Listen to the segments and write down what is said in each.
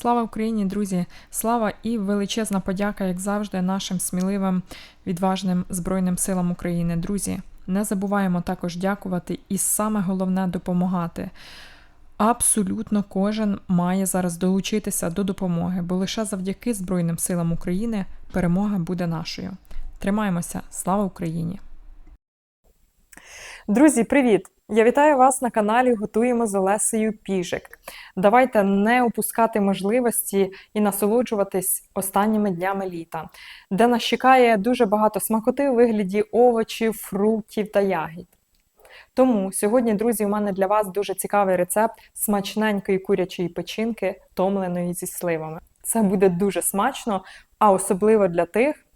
Слава Україні, друзі! Слава і величезна подяка, як завжди, нашим сміливим, відважним Збройним силам України. Друзі, не забуваємо також дякувати і саме головне допомагати. Абсолютно кожен має зараз долучитися до допомоги, бо лише завдяки Збройним силам України перемога буде нашою. Тримаємося! Слава Україні! Друзі, привіт! Я вітаю вас на каналі Готуємо з Олесею Піжик. Давайте не опускати можливості і насолоджуватись останніми днями літа, де нас чекає дуже багато смакоти у вигляді овочів, фруктів та ягід. Тому сьогодні, друзі, у мене для вас дуже цікавий рецепт смачненької курячої печінки, томленої зі сливами. Це буде дуже смачно, а особливо для тих,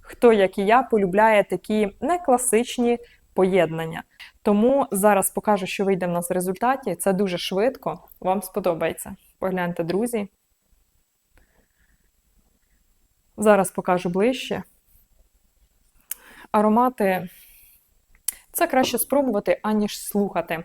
хто, як і я, полюбляє такі некласичні поєднання. Тому зараз покажу, що вийде в нас в результаті. Це дуже швидко. Вам сподобається. Погляньте, друзі. Зараз покажу ближче. Аромати це краще спробувати, аніж слухати.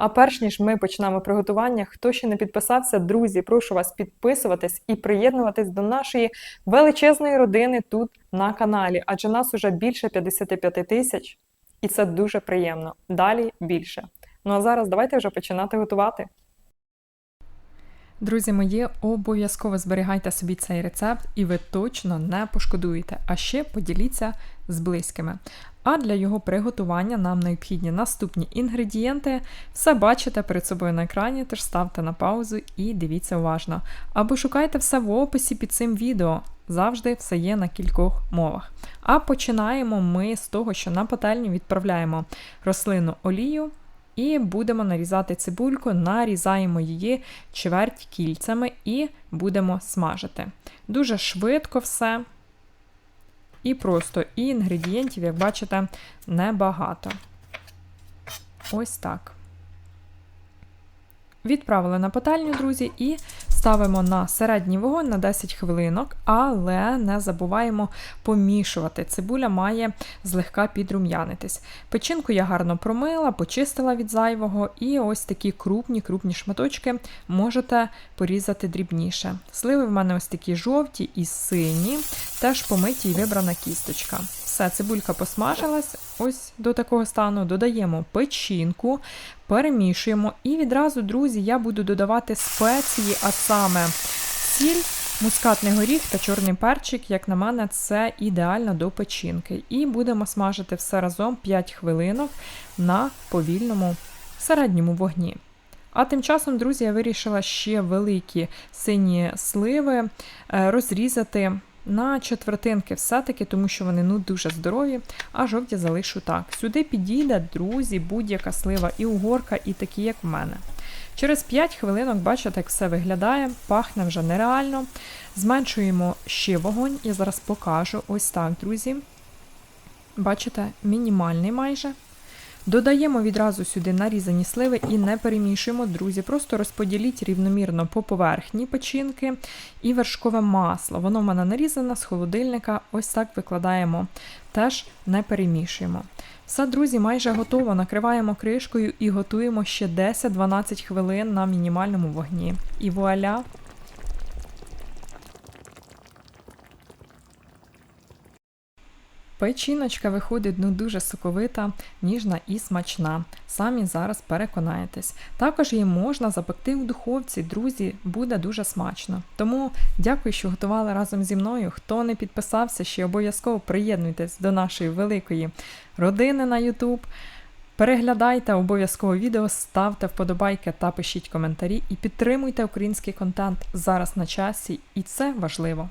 А перш ніж ми почнемо приготування, хто ще не підписався, друзі, прошу вас підписуватись і приєднуватись до нашої величезної родини тут на каналі, адже нас уже більше 55 тисяч, і це дуже приємно. Далі більше. Ну а зараз давайте вже починати готувати. Друзі мої, обов'язково зберігайте собі цей рецепт, і ви точно не пошкодуєте. А ще поділіться з близькими. А для його приготування нам необхідні наступні інгредієнти. Все бачите перед собою на екрані, тож ставте на паузу і дивіться уважно. Або шукайте все в описі під цим відео. Завжди все є на кількох мовах. А починаємо ми з того, що на пательню відправляємо рослинну олію. І будемо нарізати цибульку, нарізаємо її чверть кільцями і будемо смажити. Дуже швидко все. І просто і інгредієнтів, як бачите, небагато. Ось так. Відправили на потальню, друзі, і ставимо на середній вогонь на 10 хвилинок, але не забуваємо помішувати. Цибуля має злегка підрум'янитись. Печінку я гарно промила, почистила від зайвого, і ось такі крупні-крупні шматочки можете порізати дрібніше. Сливи в мене ось такі жовті і сині, теж помиті і вибрана кісточка. Все, цибулька посмажилась ось до такого стану. Додаємо печінку, перемішуємо. І відразу, друзі, я буду додавати спеції, а саме сіль, мускатний горіх та чорний перчик, як на мене, це ідеально до печінки. І будемо смажити все разом 5 хвилинок на повільному середньому вогні. А тим часом, друзі, я вирішила ще великі сині сливи е, розрізати на четвертинки все-таки, тому що вони ну дуже здорові, а жовті залишу так. Сюди підійде, друзі, будь-яка слива, і угорка, і такі, як в мене. Через 5 хвилинок, бачите, як все виглядає, пахне вже нереально. Зменшуємо ще вогонь, я зараз покажу. Ось так, друзі. Бачите, мінімальний майже. Додаємо відразу сюди нарізані сливи і не перемішуємо, друзі. Просто розподіліть рівномірно по поверхні печінки і вершкове масло. Воно в мене нарізане з холодильника. Ось так викладаємо, теж не перемішуємо. Все, друзі, майже готово. Накриваємо кришкою і готуємо ще 10-12 хвилин на мінімальному вогні. І вуаля! Печіночка виходить ну дуже соковита, ніжна і смачна. Самі зараз переконаєтесь. Також її можна запекти в духовці, друзі, буде дуже смачно. Тому дякую, що готували разом зі мною. Хто не підписався, ще обов'язково приєднуйтесь до нашої великої родини на YouTube. Переглядайте обов'язково відео, ставте вподобайки та пишіть коментарі і підтримуйте український контент зараз на часі, і це важливо.